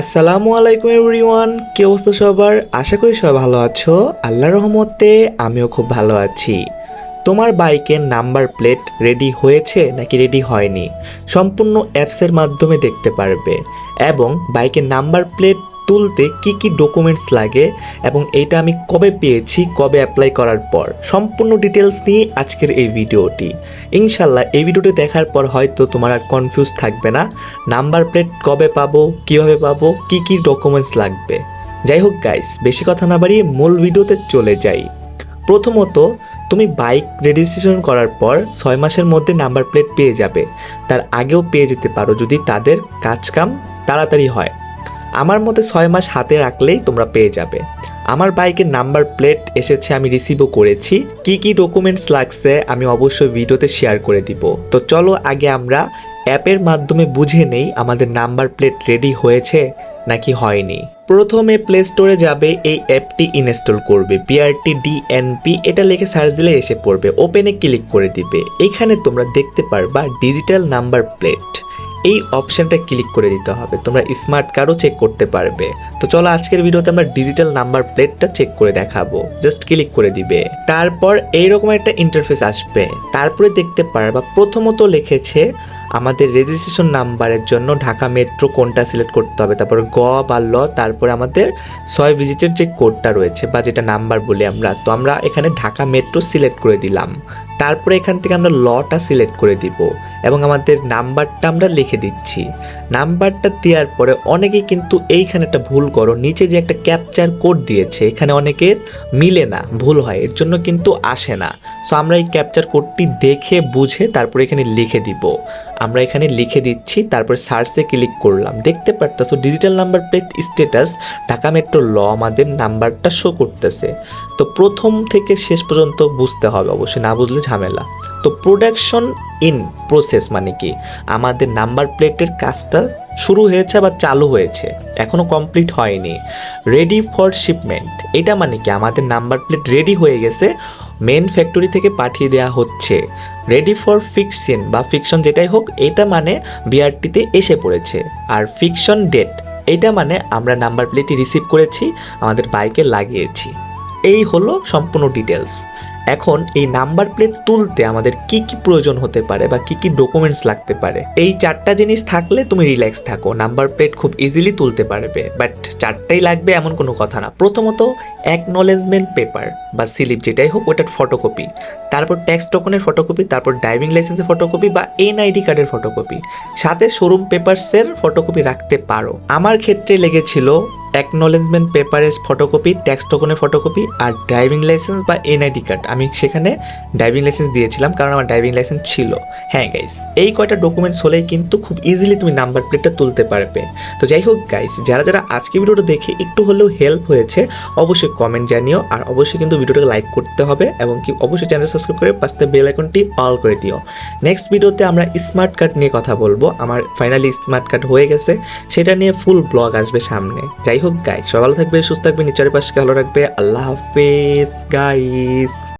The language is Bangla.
আসসালামু আলাইকুম এভরিওয়ান, কি অবস্থা সবার? আশা করি সবাই ভালো আছো। আল্লাহ রহমতে আমিও খুব ভালো আছি। তোমার বাইকের নাম্বার প্লেট রেডি হয়েছে নাকি রেডি হয়নি? সম্পূর্ণ অ্যাপসের মাধ্যমে দেখতে পারবে। এবং বাইকের নাম্বার প্লেট তুলতে কি কি ডকুমেন্টস লাগে এবং এটা আমি কবে পেয়েছি, কবে অ্যাপ্লাই করার পর? সম্পূর্ণ ডিটেলস নিয়ে আজকের এই ভিডিওটি। ইনশাল্লাহ এই ভিডিওটি দেখার পর হয়তো তোমার আর কনফিউজ থাকবে না। নাম্বার প্লেট কবে পাবো, কীভাবে পাবো, কি কি ডকুমেন্টস লাগবে? যাই হোক গাইস বেশি কথা না বাড়িয়ে মূল ভিডিওতে চলে যাই। প্রথমত, তুমি বাইক রেজিস্ট্রেশন করার পর ছয় মাসের মধ্যে নাম্বার প্লেট পেয়ে যাবে। তার আগেও পেয়ে যেতে পারো যদি তাদের কাজকাম তাড়াতাড়ি হয়। আমার মতে ছয় মাস হাতে রাখলেই তোমরা পেয়ে যাবে। আমার বাইকের নাম্বার প্লেট এসেছে আমি রিসিভও করেছি। কি কি ডকুমেন্টস লাগছে আমি অবশ্যই ভিডিওতে শেয়ার করে দিব। তো চলো আগে আমরা অ্যাপের মাধ্যমে বুঝে নেই আমাদের নাম্বার প্লেট রেডি হয়েছে নাকি হয়নি। প্রথমে প্লে স্টোরে যাবে, এই অ্যাপটি ইনস্টল করবে। বিআরটি ডিএনপি এটা লিখে সার্চ দিলে এসে পড়বে। ওপেনে ক্লিক করে দিবে। এখানে তোমরা দেখতে পারবা ডিজিটাল নাম্বার প্লেট এই অপশনটা ক্লিক করে দিতে হবে। তোমরা স্মার্ট কার্ডও চেক করতে পারবে। তো চলো আজকের ভিডিওতে আমরা ডিজিটাল নাম্বার প্লেটটা চেক করে দেখাবো। জাস্ট ক্লিক করে দিবে। তারপর এইরকম একটা ইন্টারফেস আসবে। তারপরে দেখতে পারবা প্রথমত লিখেছে আমাদের রেজিস্ট্রেশন নাম্বারের জন্য ঢাকা মেট্রো কোনটা সিলেক্ট করতে হবে। তারপর গ বা ল, তারপরে আমাদের ছয় ভিজিটের যে কোডটা রয়েছে, বা যেটা নাম্বার বলি আমরা। তো আমরা এখানে ঢাকা মেট্রো সিলেক্ট করে দিলাম। তারপরে এখান থেকে আমরা লটা সিলেক্ট করে দিব। এবং আমাদের নাম্বারটা আমরা লিখে দিচ্ছি। নাম্বারটা দেওয়ার পরে অনেকেই কিন্তু এইখানে একটা ভুল করো, নিচে যে একটা ক্যাপচার কোড দিয়েছে, এখানে অনেকের মিলে না, ভুল হয়, এর জন্য কিন্তু আসে না। সো আমরা এই ক্যাপচার কোডটি দেখে বুঝে তারপরে এখানে লিখে দিব। আমরা এখানে লিখে দিচ্ছি, তারপর সার্চে ক্লিক করলাম। দেখতে পারতেছো digital number plate status Dhaka metro ল আমাদের নাম্বারটা শো করতেছে। তো প্রথম থেকে শেষ পর্যন্ত বুঝতে হবে, অবশ্যই না বুঝলে ঝামেলা। তো প্রোডাকশন ইন প্রসেস মানে কি? আমাদের নাম্বার প্লেটের কাজটা শুরু হয়েছে বা চালু হয়েছে এখনও কমপ্লিট হয়নি। রেডি ফর শিপমেন্ট এটা মানে কি? আমাদের নাম্বার প্লেট রেডি হয়ে গেছে মেন ফ্যাক্টরি থেকে পাঠিয়ে দেওয়া হচ্ছে। রেডি ফর ফিকশন বা ফিকশন যেটাই হোক, এটা মানে বিআরটিতে এসে পড়েছে। আর ফিকশন ডেট এটা মানে আমরা নাম্বার প্লেটটি রিসিভ করেছি, আমাদের বাইকে লাগিয়েছি। এই হলো সম্পূর্ণ ডিটেলস এখন এই নাম্বার প্লেট তুলতে আমাদের কি কি প্রয়োজন হতে পারে বা কি কি ডকুমেন্টস লাগতে পারে? এই চারটা জিনিস থাকলে তুমি রিল্যাক্স থাকো। নাম্বার প্লেট খুব ইজিলি তুলতে পারবে। বাট চারটাই লাগবে এমন কোনো কথা না। প্রথমত অ্যাকনলেজমেন্ট পেপার বা স্লিপ যেটাই হোক, ওটার ফটোকপি তারপর ট্যাক্স টোকনের ফটোকপি তারপর ড্রাইভিং লাইসেন্সের ফটোকপি বা এনআইডি কার্ডের ফটোকপি সাথে শোরুম পেপারসের ফটোকপি রাখতে পারো। আমার ক্ষেত্রে লেগেছিল অ্যাকনলেজমেন্ট পেপারের ফটোকপি ট্যাক্স টোকনের ফটোকপি আর ড্রাইভিং লাইসেন্স বা এনআইডি কার্ড আমি সেখানে ড্রাইভিং লাইসেন্স দিয়েছিলাম কারণ আমার ড্রাইভিং লাইসেন্স ছিল। হ্যাঁ গাইস এই কয়টা ডকুমেন্টস হলেই কিন্তু খুব ইজিলি তুমি নাম্বার প্লেটটা তুলতে পারবে। তো যাই হোক গাইস যারা যারা আজকে ভিডিওটা দেখে একটু হলেও হেল্প হয়েছে, অবশ্যই কমেন্ট জানিও আর অবশ্যই কিন্তু ভিডিওটাকে লাইক করতে হবে এবং কি অবশ্যই চ্যানেল সাবস্ক্রাইব করে পাশে বেল আইকনটি অল করে দিও। নেক্সট ভিডিওতে আমরা স্মার্ট কার্ড নিয়ে কথা বলব। আমার ফাইনালি স্মার্ট কার্ড হয়ে গেছে। সেটা নিয়ে ফুল ব্লগ আসবে সামনে। যাই গাইস সবাই ভালো থাকবে সুস্থ থাকবে নিচের পাশে ভালো রাখবে। আল্লাহ হাফেজ গাইস